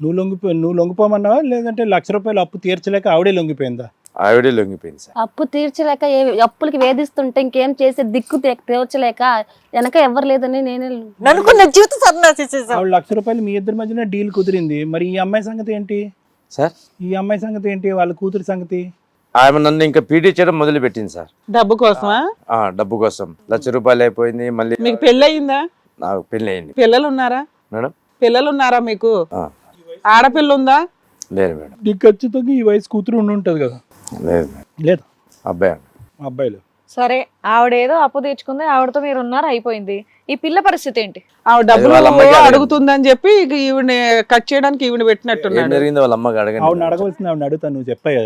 నువ్వు లొంగిపో నువ్వు లొంగిపోమన్నావా? లేదంటే లక్ష రూపాయలు అప్పు తీర్చలేక ఆవిడే లొంగిపోయిందా? ఆవిడే లొంగిపోయింది సార్. అప్పు తీర్చలేక ఏ అప్పులకి వేధిస్తుంటే ఇంకేం చేసే దిక్కు తే- తీర్చలేక వెనక ఎవరు లేదని నేనే నన్నుకున్న జీవిత ఆవిడ లక్ష రూపాయలు మీ ఇద్దరి మధ్యన డీల్ కుదిరింది. మరి ఈ అమ్మాయి సంగతి ఏంటి? సార్? ఈ అమ్మాయి సంగతి ఏంటి? వాళ్ళ కూతురి సంగతి? ఆమె నన్ను ఇంకా పీటీ చేయడం మొదలు పెట్టింది సార్. డబ్బు కోసమా? ఆ, డబ్బు కోసం. లక్ష రూపాయలు అయిపోయింది మళ్ళీ మీకు పెళ్ళి అయిందా నాకు పెళ్ళి అయింది పిల్లలు ఉన్నారా మేడం? పిల్లలు ఉన్నారా మీకు? ఆ, ఆడపిల్ల ఉందా లేదు మేడం. నీకు ఖచ్చితంగా ఈ వయసు కూతురు ఉండి ఉంటుంది కదా. లేదు మేడం. లేదు? అబ్బాయి అండి. అబ్బాయిలు. సరే ఆవిడేదో అప్పు తెచ్చుకుంది ఆవిడతో మీరు ఉన్నారు అయిపోయింది. ఈ పిల్ల పరిస్థితి ఏంటి? ఆవిడ డబ్బులు వాళ్ళ అమ్మకి అడగండి. అడుగుతుందని చెప్పి ఇక ఈవిని కట్ చేయడానికి ఈవిని ఏం పెట్టినట్టున్నాడు జరిగిందో వాళ్ళ అమ్మకి అడగండి. ఆవిడని అడగవలసింది ఆవిడని అడుగుతా నువ్వు చెప్పాయి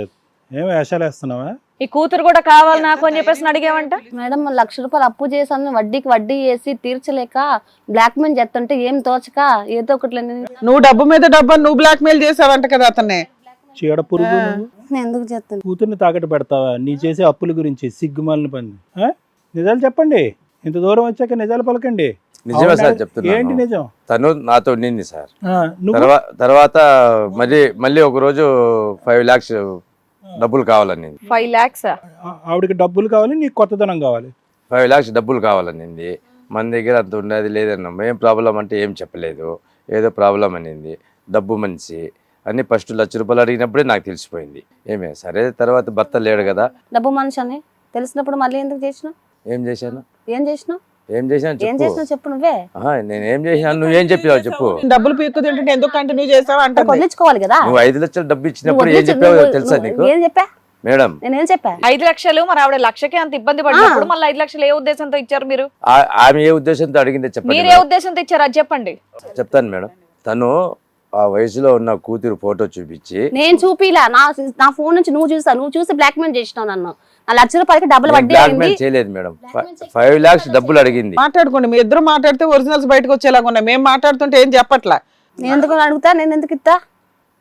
ఏం వేషాలు వేస్తున్నావా? ఈ కూతురు కూడా కావాలి నాకు అని చెప్పేసి అడిగేవంట? మేడం లక్ష రూపాయలు అప్పు చేసాను వడ్డీకి వడ్డీ వేసి తీర్చలేక బ్లాక్ మెయిల్ చేస్తుంటే ఏం తోచక ఏదో ఒకటి నువ్వు డబ్బు మీద డబ్బు నువ్వు బ్లాక్ మెయిల్ చేసావంట కదా అతన్ని. చీడ పురుగు ఎందుకు చేస్తాను? కూతుర్ని తాకట్టు పెడతావా? నీ చేసే అప్పుల గురించి సిగ్గుమాలిన పని? నిజాలు చెప్పండి. ఇంత దూరం వచ్చాక నిజాలు పలకండి. నిజమే? సార్ ఏంటి చెప్తున్నాను నిజం? తను నాతో ఉండింది సార్. ఆ, నువ్వు? తర్వాత తర్వాత మళ్ళీ మళ్ళీ ఒక రోజు ఫైవ్ లాక్స్ డబ్బులు కావాలని ఫైవ్ లాక్స్? ఆ- ఆవిడకి డబ్బులు కావాలి నీకు కొత్తదనం కావాలి. ఫైవ్ లాక్స్ డబ్బులు కావాలనింది. మన దగ్గర అంత ఉండేది లేదన్నాం ఏం ప్రాబ్లం అంటే ఏం చెప్పలేదు. ఏదో ప్రాబ్లం అనింది. డబ్బు మనిషి. అని ఫస్ట్ లక్ష రూపాయలు అడిగినప్పుడే నాకు తెలిసిపోయింది. ఏమే సరే తర్వాత భర్త లేడు కదా. డబ్బు మనిషి అని తెలిసినప్పుడు మళ్ళీ ఎందుకు చేసినావు? ఏం చేశాను? ఏం చేసినావు? ఏం చేశాను ఏం చెప్పు. చేసినావు చెప్పు నువ్వే? నేను ఏం చేశాను నువ్వేం చెప్పావు చెప్పు. డబ్బులు పీక్కు తింటుంటే ఎందుకు కంటిన్యూ చేసావు అంటే వదిలించుకోవాలి కదా? నువ్వు ఐదు లక్షలు డబ్బు ఇచ్చినప్పుడు ఏం చెప్పావో తెలుసా నీకు? ఏం చెప్పా? మేడం. నేనేం చెప్పా? ఐదు లక్షలు మరి ఆవిడ లక్షకే అంత ఇబ్బంది పడినప్పుడు మళ్ళీ ఐదు లక్షలు ఏ ఉద్దేశంతో ఇచ్చారు మీరు? ఆ- ఆమె ఏ ఉద్దేశంతో అడిగిందో చెప్పండి మీరు ఏ ఉద్దేశంతో ఇచ్చారు అది చెప్పండి. చెప్తాను మేడం. తను ఆ వయసులో ఉన్న కూతురు ఫోటో చూపించి నేను చూపిలా. నా నా ఫోన్ నుంచి నువ్వు చూసా నువ్వు చూసి బ్లాక్ మెయిల్ చేసినావు నన్ను. నా లక్ష రూపాయలకి డబ్బులు వడ్డీ బ్లాక్ అయింది. మెయిల్ చేయలేదు మేడం. ఫైవ్ లాక్స్ డబ్బులు అడిగింది. మాట్లాడుకోండి. మీ ఇద్దరు మాట్లాడితే ఒరిజినల్స్ బయటకు వచ్చేలాగా ఉన్నాయి. మేము మాట్లాడుతుంటే ఏం చెప్పట్లా? నేను ఎందుకు అడుగుతా? నేను ఎందుకు ఇస్తా?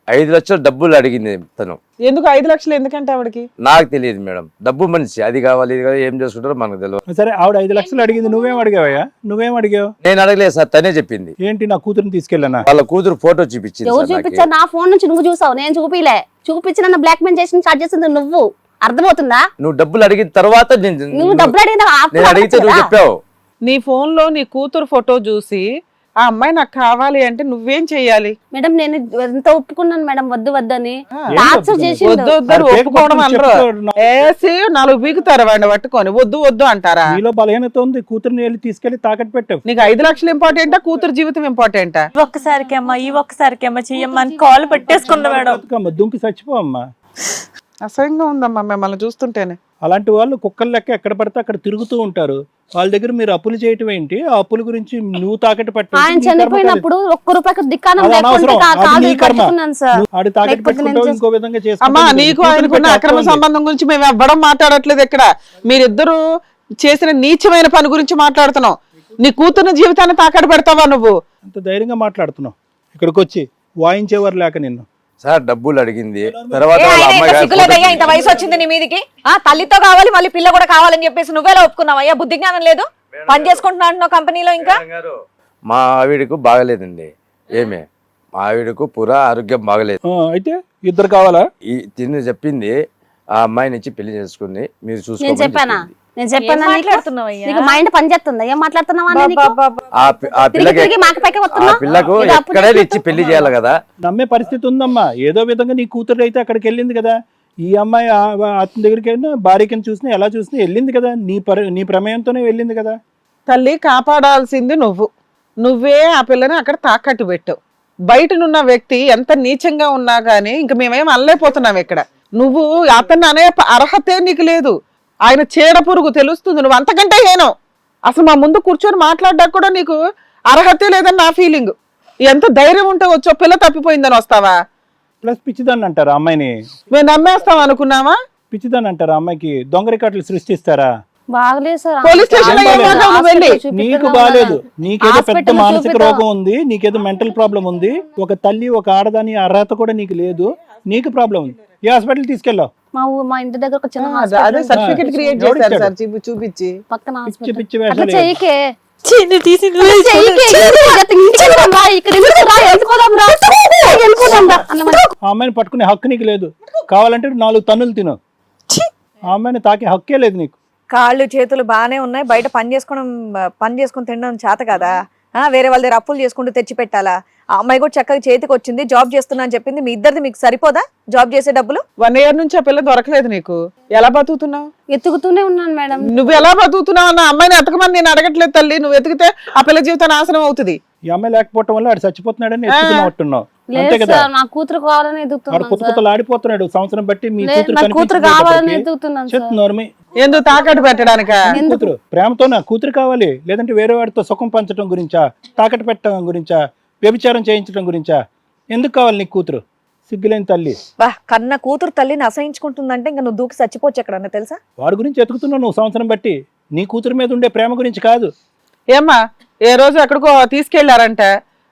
ఐదు లక్షలు డబ్బులు అడిగింది తను. ఎందుకు ఐదు లక్షలు ఎందుకంటే ఆవిడకి? నాకు తెలియదు మేడం. డబ్బు మనిషి. అది కావాలి ఇది కావాలి ఏం చేసుకుంటారో మనకు తెలియదు సరే ఆవిడ ఐదు లక్షలు అడిగింది. నువ్వేం అడిగావయ్యా? నువ్వేం అడిగావు? నేను అడగలేదు సార్ తనే చెప్పింది. ఏంటి నా కూతురుని తీసుకెళ్ళానా? వాళ్ళ కూతురు ఫోటో చూపించింది ఎవరు. చూపించావు నా ఫోన్ నుంచి నువ్వు చూసావు నేను చూపిలే. చూపించి నన్ను బ్లాక్ మెయిల్ చేసి స్టార్ట్ చేసింది నువ్వు. అర్థమవుతుందా? నువ్వు డబ్బులు అడిగిన తర్వాత నేను నువ్వు డబ్బులు అడిగిన నేను అడిగితే నువ్వు చెప్పావు. నీ ఫోన్లో నీ కూతురు ఫోటో చూసి ఆ అమ్మాయి నాకు కావాలి అంటే నువ్వేం చెయ్యాలి? మేడం నేను ఎంత ఒప్పుకున్నాను మేడం వద్దు వద్దని. టార్చర్? చేసిండు. వద్దు ఒప్పుకోవడం అనరు. వేసి నాలుగు పీకుతారు వాడిని పట్టుకొని. వద్దు వద్దు అంటారా? నీలో బలహీనత ఉంది కూతురుని వెళ్ళి తీసుకెళ్ళి తాకట్టు పెట్టావు నీకు ఐదు లక్షలు ఇంపార్టెంటా కూతురు జీవితం ఇంపార్టెంటా? ఈ ఒక్కసారికి అమ్మా ఈ ఒక్కసారికి అమ్మా చెయ్యమ్మా అని కాల్ పెట్టేసుకుంది మేడం. దుంకి చచ్చిపో అమ్మా. అసహ్యంగా ఉందమ్మా మిమ్మల్ని చూస్తుంటేనే. అలాంటి వాళ్ళు కుక్కల లెక్క ఎక్కడ పడితే అక్కడ తిరుగుతూ ఉంటారు. వాళ్ళ దగ్గర మీరు అప్పులు చేయటం ఏంటి? ఆ అప్పుల గురించి నువ్వు తాకట్టు ఆయన. చనిపోయినప్పుడు ఒక్క రూపాయికి దిక్కానం ఆడు తాకట్టు పెట్టుకుంటావు. ఇంకో విధంగా. నీకు ఆయనకున్న అక్రమ. సంబంధం గురించి మేము ఎవ్వడం మాట్లాడట్లేదు ఇక్కడ. మీరిద్దరు చేసిన నీచమైన పని గురించి మాట్లాడుతున్నాం నీ కూతురు జీవితాన్ని తాకట్టు పెడతావా నువ్వు? అంత ధైర్యంగా మాట్లాడుతున్నావు. ఇక్కడికి వచ్చి వాయించేవారు లేక నిన్ను. సార్ డబ్బులు అడిగింది. తర్వాత ఇంత సిగ్గులేదయ్యా? వయసు వచ్చింది నీ మీదికి? ఆ తల్లితో కావాలి మళ్ళీ పిల్ల కూడా కావాలని చెప్పేసి నువ్వేలా ఒప్పుకున్నావయ్యా? బుద్ధి జ్ఞానం లేదు? పని చేసుకుంటున్నా అంటున్నావు కంపెనీలో ఇంకా? మా ఆవిడకు బాగలేదండి. ఏమే? మా ఆవిడకు పురా ఆరోగ్యం బాగలేదు. ఆ, అయితే ఇద్దరు కావాలా? ఈ తిని చెప్పింది ఆ అమ్మాయిని ఇచ్చి పెళ్ళి చేసుకుని మీరు చెప్పింది. నేను చెప్పానా నీకు? మైండ్ పని చేస్తుందా? ఏం మాట్లాడుతున్నావా ఇచ్చి. పెళ్ళి చేయాలి కదా. నమ్మే పరిస్థితి ఉందమ్మా. ఏదో విధంగా నీ కూతురు అయితే అక్కడికి వెళ్ళింది కదా. ఈ అమ్మాయి అతని దగ్గరికి వెళ్ళినా భార్యకి చూసినా ఎలా చూసినా వెళ్ళింది కదా. నీ పరి నీ ప్రమేయంతోనే వెళ్ళింది కదా. తల్లి కాపాడాల్సింది నువ్వు. నువ్వే ఆ పిల్లని అక్కడ తాకట్టు పెట్టావు. బయటనున్న వ్యక్తి ఎంత నీచంగా ఉన్నా గానీ ఇంక మేమేం అనలేకపోతున్నాం ఇక్కడ. నువ్వు అతన్ని అనే అర్హతే నీకు లేదు. ఆయన చీడ పురుగు తెలుస్తుంది. నువ్వు అంతకంటే హేనం. అసలు మా ముందు కూర్చొని మాట్లాడడానికి కూడా నీకు అర్హతే లేదని నా ఫీలింగ్. ఎంత ధైర్యం ఉంటే వచ్చో పిల్ల తప్పిపోయిందని వస్తావా? ప్లస్ పిచ్చిదాన్ని అంటారు అమ్మాయిని? మేము నమ్మేస్తాం అనుకున్నావా? పిచ్చిదాన్ని అంటారు అమ్మాయికి? దొంగ రికార్డులు సృష్టిస్తారా? బాగలేదు సార్. పోలీస్ స్టేషన్లో ఏం బాగాలేదు. మాట్లాడు నువ్వు వెళ్ళి? హాస్పిటల్ నీకు బాగాలేదు. నీకేదో పెద్ద హాస్పిటల్ మానసిక చూపిద్దాం. రోగం ఉంది. నీకేదో మెంటల్ ప్రాబ్లం ఉంది. ఒక తల్లి ఒక ఆడదాని అర్హత కూడా నీకు లేదు. నీకు ప్రాబ్లం ఉంది. ఏ హాస్పిటల్ తీసుకెళ్ళావు. మా ఊ- మా ఇంటి దగ్గర ఒక చిన్న అదే ఉంది. సర్టిఫికెట్ క్రియేట్ చేశారు? సార్ చూపి చూపించి. పక్కన పిచ్చి అట్లా వేషాలు చెయ్యకే. చీని తీసి నువ్వే చెయ్యికి. ఎగిరి ఎత్తి ఇంటికి వెళ్దాం రా, ఇక్కడ ఎందుకు రా, వెళ్ళిపోదాం రా, వెళ్ళిపోదాం రా. అన్నమాట. ఆ అమ్మాయిని పట్టుకునే హక్కు నీకు లేదు. కావాలంటే నాలుగు తన్నులు తిను. ఆ అమ్మాయిని తాకే హక్కే లేదు నీకు. కాళ్ళు చేతులు బాగానే ఉన్నాయి. బయట పని చేసుకోవడం పని చేసుకుని తినడం చేత కదా. వేరే వాళ్ళ దగ్గర అప్పులు చేసుకుంటూ తెచ్చి పెట్టాలా ఆ అమ్మాయి కూడా చక్కగా చేతికి వచ్చింది జాబ్ చేస్తున్నా అని చెప్పింది. మీ ఇద్దరిది మీకు సరిపోదా? జాబ్ చేసే డబ్బులు? వన్ ఇయర్ నుంచి ఆ పిల్ల దొరకలేదు నీకు. ఎలా బతుకుతున్నావు? ఎత్తుకుతూనే ఉన్నాను మేడం. నువ్వు ఎలా బతుకుతున్నావు అన్న అమ్మాయిని ఎతకమని నేను అడగట్లేదు తల్లి. నువ్వు ఎతికితే ఆ పిల్ల జీవితం నాశనం అవుతుంది. ఈ అమ్మాయి లేకపోవటం వల్ల ఆడు చచ్చిపోతున్నాడని ఎత్తుకున్నట్టున్నావు. అంతే లేదు కదా? సార్ నా కూతురు కావాలని వాడు ఎదుగుతున్నాను కొత్త కొత్తలు ఆడిపోతున్నాడు. సంవత్సరం బట్టి మీ లేదు, కూతురు నా కూతురు కనిపించింది కావాలని ఎదుగుతున్నాను సార్. చెప్తున్నారు మీ ఎందుకు తాకట్టు పెట్టడానిక? కూతురు ప్రేమతో నా కూతురు కావాలి. లేదంటే వేరే వాడితో సుఖం పంచడం గురించా? తాకట్టు పెట్టడం గురించా? వ్యభిచారం చేయించడం గురించా? ఎందుకు కావాలి నీకు కూతురు? సిగ్గులేని తల్లి. బా కన్న కూతురు తల్లిని అసహించుకుంటుందంటే ఇంకా నువ్వు దూకి చచ్చిపోవచ్చు ఎక్కడన్నా తెలుసా? వాడి గురించి ఎతుకుతున్నావు నువ్వు సంవత్సరం బట్టి. నీ కూతురు మీద ఉండే ప్రేమ గురించి కాదు. ఏమ్మా ఏ రోజు ఎక్కడికో తీసుకెళ్ళారంట.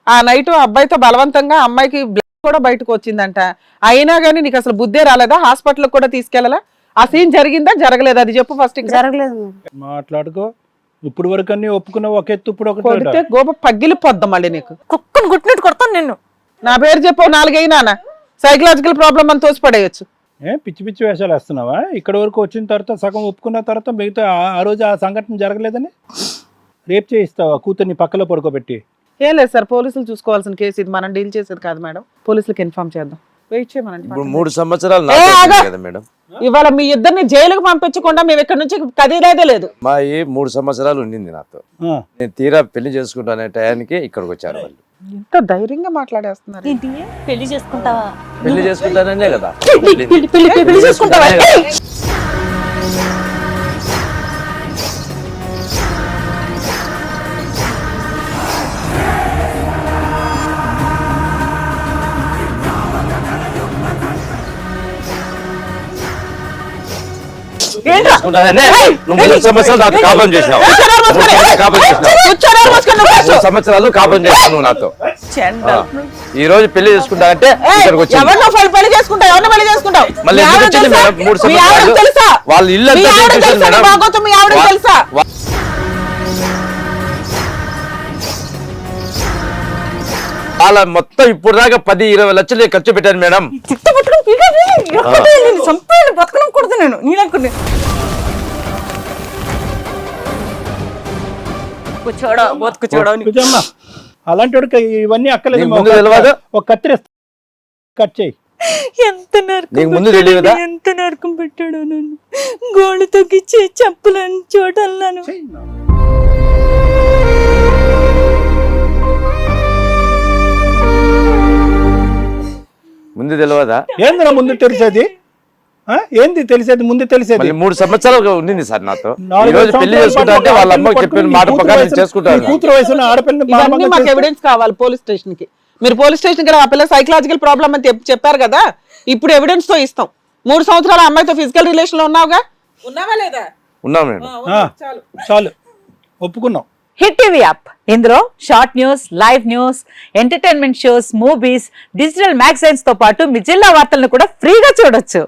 ఆ నైట్ అబ్బాయితో బలవంతంగా అమ్మాయికి బ్లడ్ కూడా బయటకు వచ్చిందంట. అయినా గానీ నీకు అసలు బుద్ధే రాలేదా? హాస్పిటల్ కూడా తీసుకెళ్ళాలా? ఆ సీన్ జరిగిందా? జరగలేదా? అది చెప్పు ఫస్ట్ జరగలేదు మాట్లాడుకో. ఇప్పుడు వరకు అన్ని ఒప్పుకున్నావు ఒక ఎత్తు ఇప్పుడు ఒకటి కొడితే గోప పగిలిపోద్దాం మళ్ళీ నీకు. కుక్కను గుట్టినట్టు కొడతాను నిన్ను. నా పేరు చెప్పు నాలుగైనా సైకలాజికల్ ప్రాబ్లం అని తోసిపడేయచ్చు. ఏ పిచ్చి పిచ్చి వేషాలు వేస్తున్నావా? ఇక్కడ వరకు వచ్చిన తర్వాత సగం ఒప్పుకున్న తర్వాత మిగతా ఆ- ఆ రోజు ఆ సంఘటన జరగలేదని? రేప్ చేయిస్తావా? కూతుర్ని పక్కలో పడుకోబెట్టి. ఏం లేదు సార్ పోలీసులు చూసుకోవాల్సిన కేసు ఇది. మనం డీల్ చేసేది కాదు మేడం. పోలీసులకు ఇన్ఫార్మ్ చేద్దాం. వెయిట్ చేయమనండి ఇప్పుడు మూడు సంవత్సరాలు ఏ, ఆగు. కదా మేడం. ఇవాళ మీ ఇద్దరిని జైలుకు పంపించకుండా మేము ఇక్కడ నుంచి కదిలేదే లేదు. మా ఈ మూడు సంవత్సరాలు ఉండింది నాతో. నేను తీరా పెళ్ళి చేసుకుంటానే టయానికి ఇక్కడికి వచ్చారు వాళ్ళు. ఎంత ధైర్యంగా మాట్లాడేస్తున్నారు. ఏంటి? పెళ్ళి చేసుకుంటావా? పెళ్ళి చేసుకుంటాననే కదా. పెళ్ళి పెళ్ళి పెళ్ళి పెళ్ళి చేసుకుంటావా? కాపురం చేసినావు నువ్వు నాతో. ఈ రోజు పెళ్ళి చేసుకుంటానంటే ఇక్కడికి పెళ్ళి- చేసుకుంటావు పెళ్ళి చేసుకుంటావు మళ్ళీ? మేడం? సంవత్సరాలు వాళ్ళ ఇల్లు తెలుసు మొత్తం ఇప్పుడు దాకా పది ఇరవై లక్షలు ఖర్చు పెట్టాను మేడం చిత్త పట్టుకుని పీకేది. ఎక్కడ నేను చంపాను బతకడం కొడుతు నేను నీళ్ళనుకుని కూర్చోడా అలాంటి వాడికి ఇవన్నీ అక్కలేదు నీకు ముందు తెలియదు? ఒక కత్తిరి కట్ చేయి ఎంత నరకం నీకు ముందు పెట్టాడో, తెలియదా? ఎంత నరకం పెట్టాడో నన్ను గోళ్ళు తగ్గించి చెప్పులను చూడన్నాను ముందు తెలియదా ఏంది ముందు తెలిసేది ఆ? ఏంది తెలిసేది? ముందు తెలిసేది. మూడు సంవత్సరాలుగా ఉండింది సార్ నాతో. ఈ నాలుగు రోజు పెళ్ళి సంవత్సరాల చేసుకుంటా అంటే వాళ్ళ అమ్మకి చెప్పిన మాట ప్రకారం నీ కూతురు వయసున్న మాకు ఎవిడెన్స్ కావాలి పోలీస్ స్టేషన్కి మీరు పోలీస్ స్టేషన్కి ఆ పిల్ల సైకలాజికల్ ప్రాబ్లం అని చెప్- చెప్పారు కదా ఇప్పుడు ఎవిడెన్స్తో ఇస్తాం. మూడు సంవత్సరాల అమ్మాయితో ఫిజికల్ రిలేషన్లో ఉన్నావుగా? ఉన్నావా లేదా? ఉన్నాం మేడం. ఆ, చాలు. ఒప్పుకున్నాం. Hit TV app. ఇందులో short news live news entertainment shows movies digital మ్యాగజైన్స్తో పాటు మీ జిల్లా వార్తలను కూడా ఫ్రీగా చూడొచ్చు.